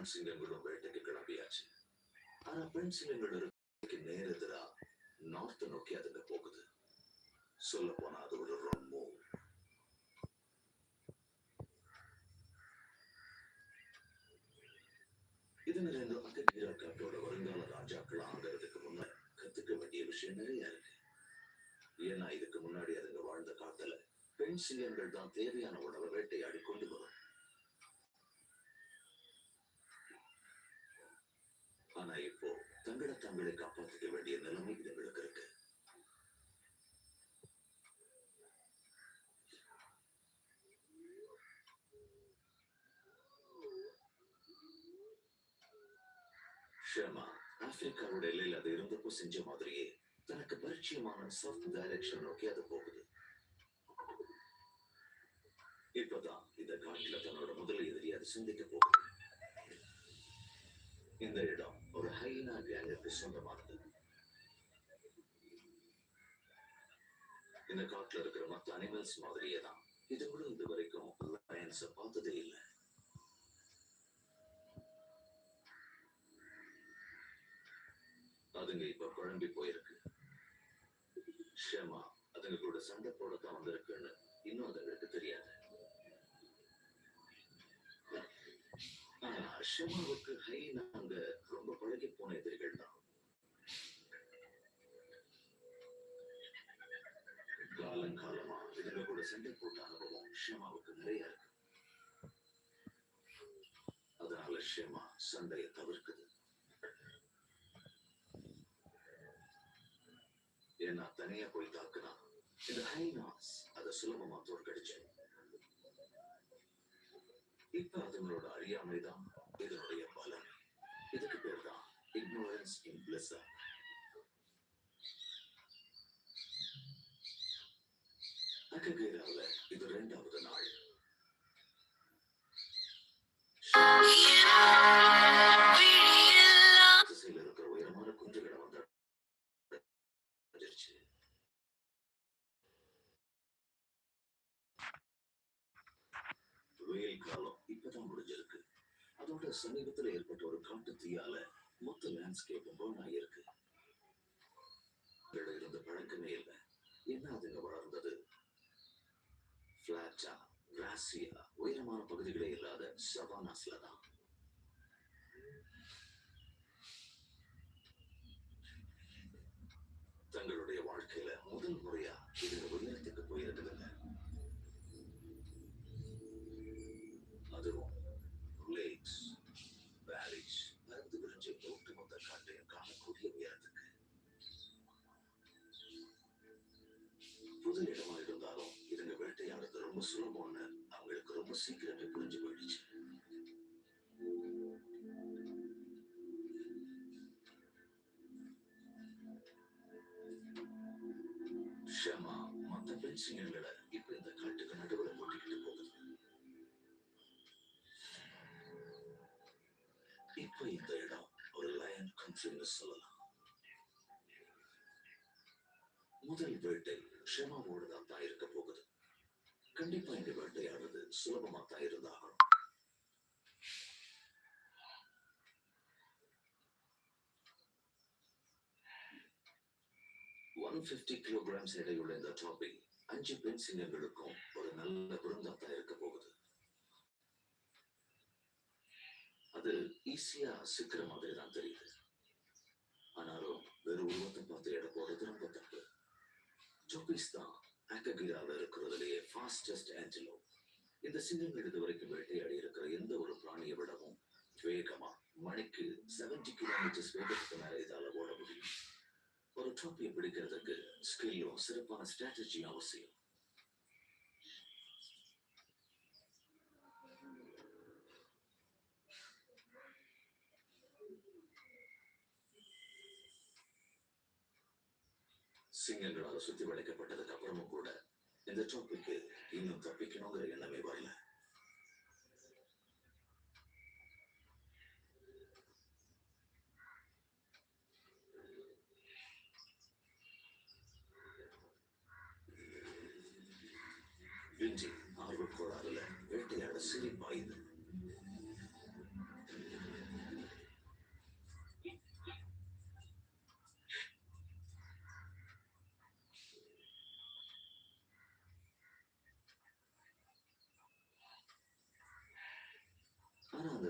ஆண் சிங்கங்களும் வேட்டைக்கு கிளம்பியாச்சு. ஆனா பெண் சிங்கங்கள் இருக்கு நேர் எதிரா நார்த் நோக்கி அதுங்க போகுது. சொல்ல போனா அது ஒரு ரொம்போ இந்த ரெண்டு அகக்கீரா காட்டோட வருங்கால ராஜாக்கள் ஆகிறதுக்கு முன்னாடி கத்துக்க வேண்டிய விஷயம் நிறைய இருக்கு. ஏன்னா இதுக்கு முன்னாடி அதுங்க வாழ்ந்த காலத்துல பெண் சிங்கங்கள் தான் தேவையான உணவை வேட்டையாடி கொண்டு வரும். ஆனா இப்போ தங்களை தங்களை காப்பாற்றிக்க வேண்டிய நிலைமை இதுங்களுக்கு இருக்கு. ஷர்மா ஆப்பிரிக்காவோட எல்லையில் அது இருந்தப்போ செஞ்ச மாதிரியே தனக்கு பரிச்சயமான சவுத் டைரக்ஷன் நோக்கி அது போகுது. இப்பதான் இந்த காட்டில தன்னோட முதல் எதிரி அது சிந்திக்க போகுது. இந்த இடம் ஒரு ஹைனா கேங்குக்கு சொந்தமானது. இந்த காட்டுல இருக்கிற மத்த அனிமல்ஸ் மாதிரியே தான். கூட இது வரைக்கும் லயன்ஸ பார்த்ததே இல்லை. அதுங்க இப்ப குழம்பி போயிருக்கு. ஷேமா அதுங்க கூட சண்டை போடத்தான் வந்திருக்குன்னு இன்னும் அதுங்களுக்கு தெரியாது ஆனா ஷேமாவுக்கு ஹை நாங்க ரொம்ப பழகி போன எதிரிகள் தான். காலங்காலமா இதுங்க கூட சண்டை போட்ட அனுபவம் ஷேமாவுக்கு நிறைய இருக்கு. அதனால ஷேமா சண்டையை தவிர்க்குது. ஏன்னா தனியா போய் தாக்குனா இந்த ஹைனாஸ் அதை சுலபமா தோற்கடிச்சு இப்ப அதுங்களோட அறியாமைதான் இதனுடைய பலன் இதுக்கு பேர் தான் இக்னோரன்ஸ் இன் பிளஸ் அக்ககேராவில் இது ரெண்டாவது நாள் திசையில இருக்கிற உயரமான வந்து வெயில் காலம் அதோட சமீபத்துல ஏற்பட்ட ஒரு காட்டு தீயால மொத்த லேண்ட்ஸ்கேப் ஆயிருக்கு. ஆகியிருக்கு இருந்த பழக்கமே இல்லை. என்ன அதுங்க வளர்ந்தது? பிளாட்டா கிராசியா உயரமான பகுதிகளே இல்லாத சவானாஸ்ல தான். தங்களுடைய வாழ்க்கையில முதல் முறை ஷமா மத்த பென்சிங்கர்களை இப்ப இந்த காட்டுக்கு நடுவில் கூட்டிக்கிட்டு போகுது. இப்ப இந்த இடம் ஒரு லயன் கண்ட்ரின்னு சொல்லலாம். முதல் வேட்டை ஷமாவோடு தான் தான் இருக்க போகுது. கண்டிப்பா இந்த வேட்டையானது சுலபமா தான் இருந்தா ஒன் பிப்டி கிலோகிராம்ஸ் எடையுள்ள இந்த டாபிக் அஞ்சு பெண் சிங்கங்களுக்கும் ஒரு நல்ல விருந்தாத்தான் இருக்க போகுது. அது ஈஸியா சிக்கிற மாதிரி தான் தெரியுது. ஆனாலும் வெறும் உருவத்தை பார்த்து எடை போடுறது ரொம்ப தப்பு. ஜோபிஸ் தான் ஆக்ககிரால இருக்கிறதுலேயே ஃபாஸ்டஸ்ட் ஆஞ்சலோ இந்த சிங்கங்கள் இதுவரைக்கும் வேட்டையாடி இருக்கிற எந்த ஒரு பிராணியை விடவும் வேகமா மணிக்கு 70 கிலோமீட்டர்ஸ் வேகத்துக்கு மேல இதால ஓட முடியும். ஒரு ட்ராபியை பிடிக்கிறதுக்கு ஸ்கில்லும் சிறப்பான ஸ்ட்ராட்டஜி அவசியம். சிங்கங்களால் சுத்தி வளைக்கப்பட்டதுக்கு அப்புறமும் கூட இந்த ட்ராபிக்கு இன்னும் தப்பிக்கணுங்கிற எண்ணமே வரல.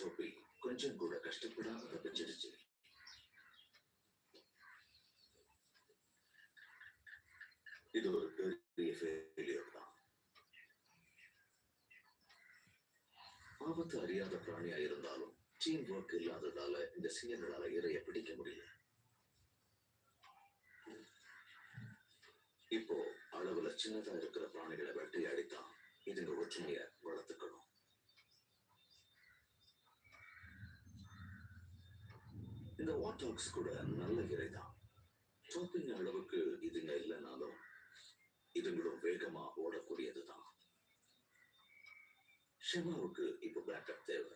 டோப்பி கொஞ்சம் கூட கஷ்டப்படாம தப்பிச்சிருச்சு இது ஒரு பெரிய ஃபெயிலியர் தான். ஆபத்து அறியாத பிராணியா இருந்தாலும் டீம் ஒர்க் இல்லாததால இந்த சிங்கங்களால இறைய பிடிக்க முடியல. இப்போ அளவுல சின்னதா இருக்கிற பிராணிகளை வெட்டி அடித்தான் இதுங்க ஒற்றுமையா இந்த வாட்டாக்ஸ் கூட நல்ல இறைதான். டாப்பிங் அளவுக்கு இதுங்க இல்லைனாலும் இதுங்களும் வேகமா ஓடக்கூடியதுதான். ஷெமாவுக்கு இப்போ பேக்கப் தேவை.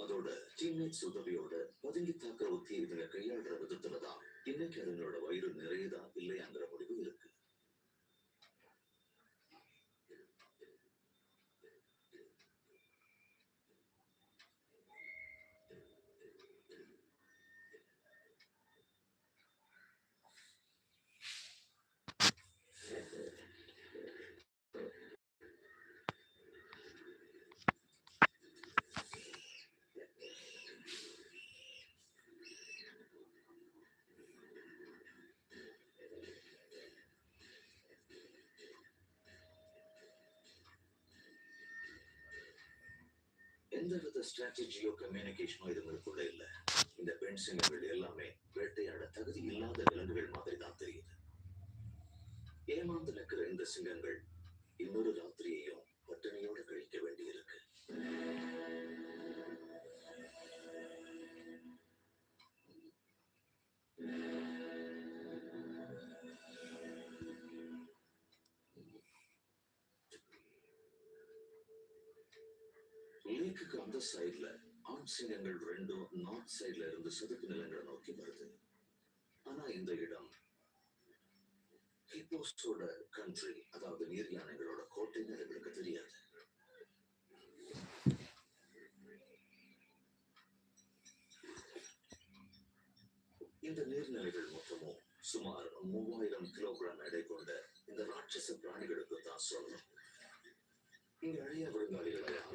அதோட டீம்மேட்ஸ் உதவியோட பதுங்கி தாக்குற உத்தி இதுங்க கையாளுற விதத்துலதான் இன்னைக்கு அதுங்களோட வயிறு நிறையதா இல்லையாங்கிற முடிவு இருக்கு எந்த வித ஸ்ட்ராட்டஜியோ கம்யூனிகேஷனோ இதுங்களுக்குள்ள இல்ல. இந்த பெண் சிங்கங்கள் எல்லாமே வேட்டையாட தகுதி இல்லாத விலங்குகள் மாதிரி தான் தெரியுது. ஏமாந்து நிற்கிற இந்த சிங்கங்கள் இன்னொரு ராத்திரியையும் பட்டினியோடு கழிக்க வேண்டியிருக்கு. லேக்குக்கு அந்த சைட்ல ஆண் சிங்கங்கள் ரெண்டும் நார்த் சைடுல இருந்து சதுப்பு நிலங்களை நோக்கி வருது. ஆனா இந்த இடம் ஹிப்போஸோட கண்ட்ரி அதாவது நீர் யானைகளோட கோட்டைன்னு எங்களுக்கு தெரியாது. இந்த நீர்நிலைகள் மொத்தமும் சுமார் மூவாயிரம் கிலோகிராம் எடை கொண்ட இந்த ராட்சச பிராணிகளுக்கு தான் சொல்லணும்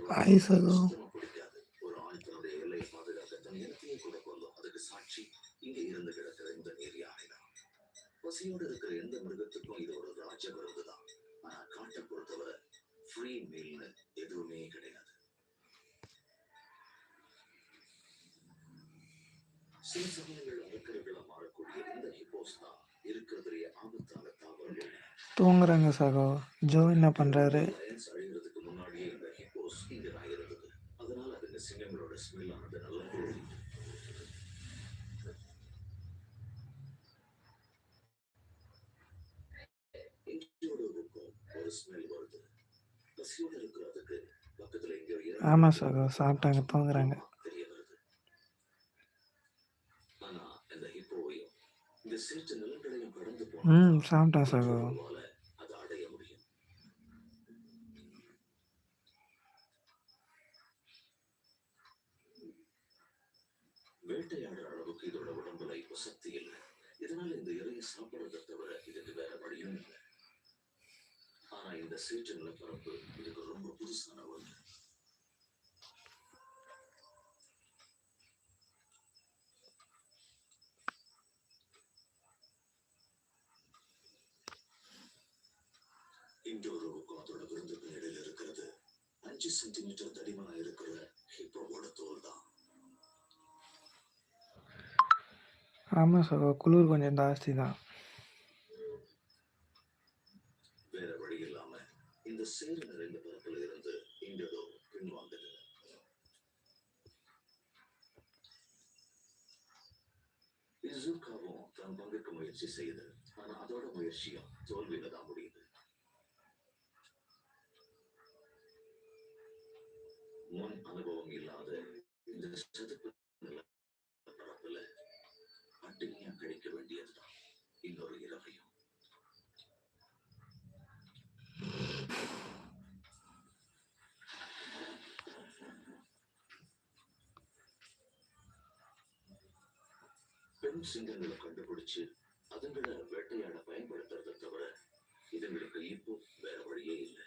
ஹாய் சகோ ஒரு பாதுகாக்க அதுக்கு சாட்சி இங்க இருந்து கிடக்கிற இந்த பசியோடு இருக்கிற எந்த மிருகத்துக்கும் இது ஒரு ராஜ தான் ஆனா காட்டை பொறுத்தவரை ஃப்ரீ மீல்னு எதுவுமே கிடையாது சில சமயங்கள் அடக்கிறதுல மாறக்கூடிய இந்த ஹிப்போஸ் தான் இருக்கிறதுலேயே ஆபத்தான தாவரங்கள் தூங்குறாங்க சகோ. ஜோ என்ன பண்றாரு? தான் இருந்தது. அதனால அதுங்க சிங்கங்களோட ஸ்மெல் ஆனது நல்லா தெரியும் எங்கேயோட இருக்கும் ஒரு ஸ்மெல் வருது. பசியோட இருக்கிறதுக்கு பக்கத்துல எங்கேயோ இறங்கி ஆமா சகோ சாப்பிட்டாங்க தூங்குறாங்க தெரிய வருது ஆனா இந்த ஹிப்போவையும் இந்த சேற்று நிலங்களையும் கடந்து ம் போனா சாப்பிட்டேன் சகோ போல அதை அடைய முடியும் வேட்டையாடுற அளவுக்கு இதோட உடம்புல இப்போ சக்தி இல்லை. இதனால இந்த இறையை சாப்பிடுறதை தவிர இதுக்கு வேற வழியும் இல்லை. ஆனா இந்த சீற்று நிலப்பரப்பு இதுக்கு ரொம்ப புதுசான ஒன்று. இண்டோரோவுக்கும் அதோட விருந்துக்கும் இடையில இருக்கிறது. அஞ்சு சென்டிமீட்டர் தடிமனா இருக்கிற ஹிப்போவோட தோல் தான். ஆமாம் சகோ குளிர் கொஞ்சம் ஜாஸ்தி தான். வேற வழி இல்லாம இந்த சேறு நிறைந்த பரப்புல இருந்து இண்டோரோ பின்வாங்குது இசுகாவும் தன் பங்குக்கு முயற்சி செய்து ஆனா அதோட முயற்சியும் தோல்வியில தான் முடியும் வரும் சிங்கங்களை கண்டுபிடிச்சு அதுங்களை வேட்டையாட பயன்படுத்துறதை தவிர இதுங்களுக்கு இப்போ வேற வழியே இல்லை.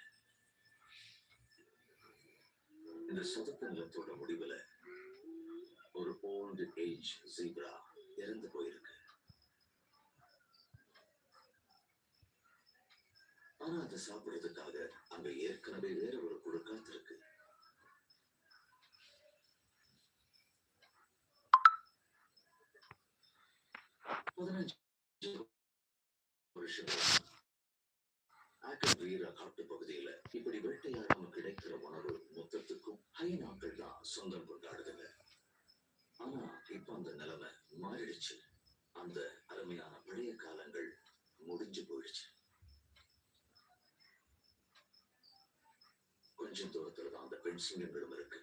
இந்த சதுத்தங்கத்தோட முடிவுல ஒரு ஓல்டு ஏஜ் ஜீப்ரா இறந்து போயிருக்கு. ஆனா அதை சாப்பிடுறதுக்காக அங்க ஏற்கனவே வேற ஒரு குழு காத்திருக்கு. ஆனா இப்ப அந்த நிலைமை மாறிடுச்சு. அந்த அருமையான பழைய காலங்கள் முடிஞ்சு போயிடுச்சு. கொஞ்சம் தூரத்துல தான் அந்த பெண் சிங்கங்களும் இருக்கு.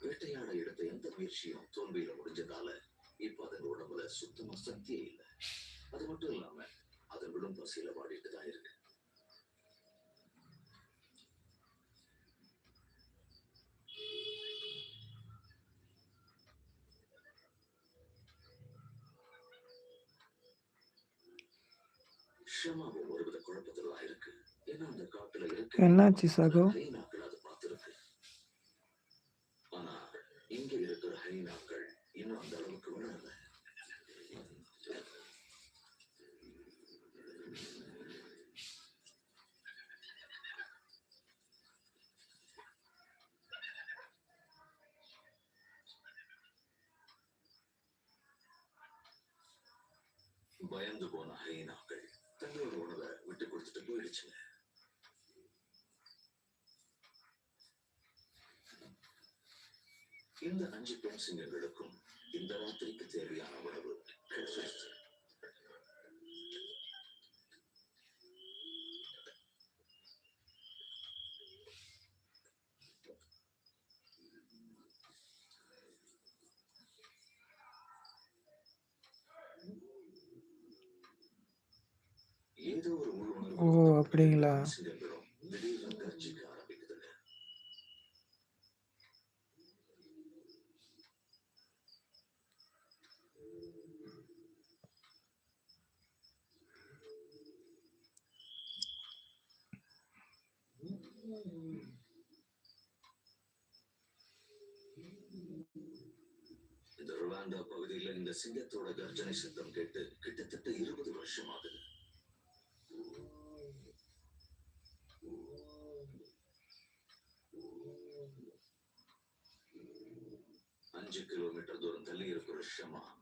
வேட்டையாட எடுத்த எந்த முயற்சியும் தோல்வியில முடிஞ்சதால இப்ப அதன் உடம்புல சுத்தமா சக்தியே இல்லை. அது மட்டும் இல்லாம அது விடும் பசியில வாடிட்டு தான் இருக்கு ஷமாவும் ஒருவித குழப்பத்துல தான் இருக்கு ஏன்னா அந்த காட்டுல இருக்கு என்னாச்சு சகோ? ஹைனாக்கள் அது பார்த்திருக்கு. ஆனா இங்க இருக்கிற ஹைனாக்கள் இன்னும் அந்த அளவுக்கு வளரல. பயந்து போன ஹைனாக்கள் போயிடுச்சுங்க இந்த அஞ்சு பெண் சிங்கங்களுக்கும் இந்த ராத்திரிக்கு தேவையான உணவு. கிடைச்சிருச்சு இந்த ருவாண்டா பகுதியில இந்த சிங்கத்தோட கர்ஜனை சத்தம் கேட்டு கிட்டத்தட்ட தள்ளி இருக்கிற ஷமா